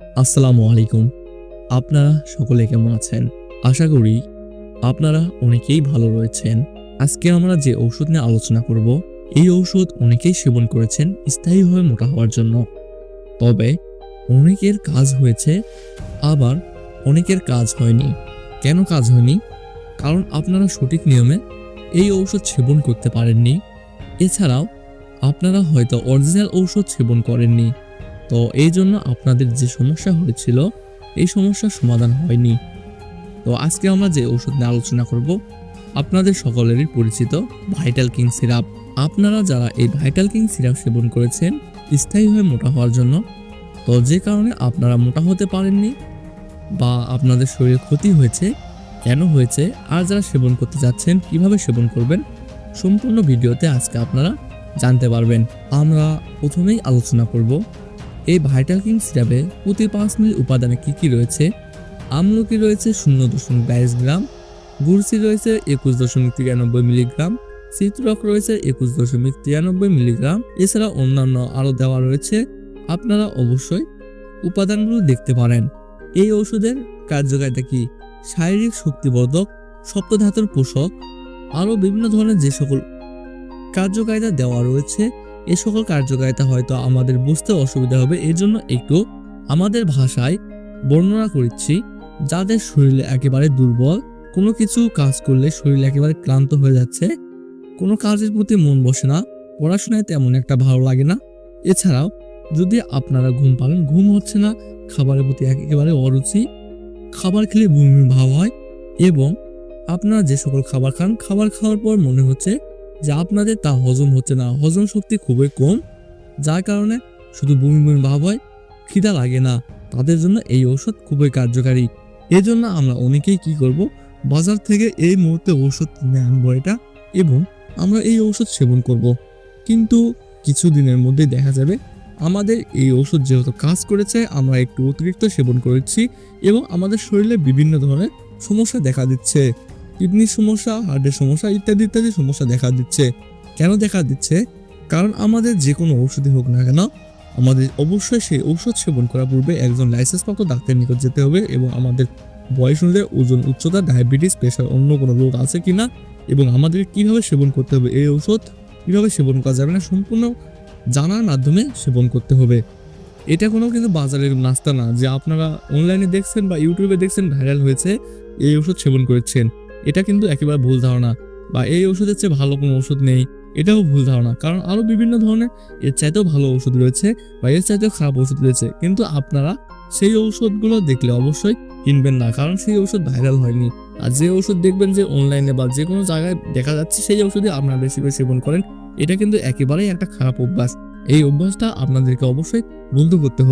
আসসালামু আলাইকুম। আপনারা সকলে কেমন আছেন? আশা করি আপনারা অনেকেই ভালো রয়েছেন। আজকে আমরা যে ঔষধ নিয়ে আলোচনা করব, এই ঔষধ অনেকেই সেবন করেছেন স্থায়ীভাবে মোটা হওয়ার জন্য। তবে অনেকের কাজ হয়েছে, আবার অনেকের কাজ হয়নি। কেন কাজ হয়নি? কারণ আপনারা সঠিক নিয়মে এই ঔষধ সেবন করতে পারেননি। এছাড়াও আপনারা হয়তো অরিজিনাল ঔষধ সেবন করেননি। তো এই জন্য আপনাদের যে সমস্যা হয়েছিল, এই সমস্যার সমাধান হয়নি। তো আজকে আমরা যে ওষুধ নিয়ে আলোচনা করব, আপনাদের সকলেরই পরিচিত ভাইটাল কিং সিরাপ আপনারা যারা এই ভাইটাল কিং সিরাপ সেবন করেছেন, স্থায়ী হয়ে মোটা হওয়ার জন্য, তো যে কারণে আপনারা মোটা হতে পারেননি বা আপনাদের শরীরে ক্ষতি হয়েছে, কেন হয়েছে, আর যারা সেবন করতে যাচ্ছেন, কীভাবে সেবন করবেন, সম্পূর্ণ ভিডিওতে আজকে আপনারা জানতে পারবেন। আমরা প্রথমেই আলোচনা করব এই ভাইটাল কিং সিরাপে প্রতি পাঁচ মিলি উপাদানে কী কী রয়েছে? আমলকি রয়েছে শূন্য দশমিক বাইশ গ্রাম, গুড়সি রয়েছে একুশ দশমিক তিরানব্বই মিলিগ্রাম চিত্রক রয়েছে একুশ দশমিক তিরানব্বই মিলিগ্রাম। এছাড়া অন্যান্য আরও দেওয়া রয়েছে, আপনারা অবশ্যই উপাদানগুলো দেখতে পারেন। এই ওষুধের কার্যকারিতা কি? শারীরিক শক্তিবর্ধক, সপ্তধাতুর পোষক, আরও বিভিন্ন ধরনের যে সকল কার্যকারিতা দেওয়া রয়েছে এ সকল কার্যকারিতা হয়তো আমাদের বুঝতে অসুবিধা হবে। এর জন্য একটু আমাদের ভাষায় বর্ণনা করছি যাদের শরীরে একেবারে দুর্বল, কোনো কিছু কাজ করলে শরীর একেবারে ক্লান্ত হয়ে যাচ্ছে, কোনো কাজের প্রতি মন বসে না, পড়াশোনায় তেমন একটা ভালো লাগে না। এছাড়াও যদি আপনারা ঘুম পাবেন, ঘুম হচ্ছে না, খাবারের প্রতি একেবারে অরুচি, খাবার খেলে বমি ভাব হয় এবং আপনারা যে সকল খাবার খান, খাবার খাওয়ার পর মনে হচ্ছে যে আপনাদের তা হজম হচ্ছে না। হজম শক্তি খুবই কম, যার কারণে শুধু বমি বমি ভাব হয়, খিদা লাগে না। তাদের জন্য এই ঔষধ খুবই কার্যকারী। এজন্য আমরা অনেকেই কি করব, বাজার থেকে এই মুহূর্তে ঔষধ কিনে আনব এটা এবং আমরা এই ঔষধ সেবন করব। কিন্তু কিছুদিনের মধ্যে দেখা যাবে, আমাদের এই ঔষধ যেহেতু কাজ করেছে, আমরা একটু অতিরিক্ত সেবন করেছি এবং আমাদের শরীরে বিভিন্ন ধরনের সমস্যা দেখা দিচ্ছে। কিডনির সমস্যা, হার্টের সমস্যা ইত্যাদি ইত্যাদি সমস্যা দেখা দিচ্ছে। কেন দেখা দিচ্ছে? কারণ আমাদের যে কোনো ঔষধই হোক না কেন, আমাদের অবশ্যই সেই ঔষধ সেবন করার পূর্বে একজন লাইসেন্সপ্রাপ্ত ডাক্তারের নিকট যেতে হবে এবং আমাদের বয়স অনুযায়ী ওজন উচ্চতা, ডায়াবেটিস, প্রেশার অন্য কোনো রোগ আছে কিনা এবং আমাদের কীভাবে সেবন করতে হবে? এই ঔষধ কীভাবে সেবন করা যাবে না সম্পূর্ণ জানার মাধ্যমে সেবন করতে হবে। এটা কোনো কিন্তু বাজারের নাস্তা না। যে আপনারা অনলাইনে দেখছেন বা ইউটিউবে দেখছেন ভাইরাল হয়েছে, এই ওষুধ সেবন করেছেন। এটা কিন্তু একেবারে ভুল ধারণা বা এই ওষুধের চেয়ে ভালো কোনো ওষুধ নেই, এটাও ভুল ধারণা। কারণ আরও বিভিন্ন ধরনের এর চাইতেও ভালো ওষুধ রয়েছে বা এর চাইতেও খারাপ ওষুধ রয়েছে। কিন্তু আপনারা সেই ঔষধগুলো দেখলে অবশ্যই কিনবেন না, কারণ সেই ওষুধ ভাইরাল হয়নি। আর যে ওষুধ দেখবেন যে অনলাইনে বা যে কোনো জায়গায় দেখা যাচ্ছে সেই ওষুধই আপনারা বেশি করে সেবন করেন, এটা কিন্তু একেবারেই একটা খারাপ অভ্যাস। এই অভ্যাসটা আপনাদেরকে অবশ্যই বন্ধ করতে হবে।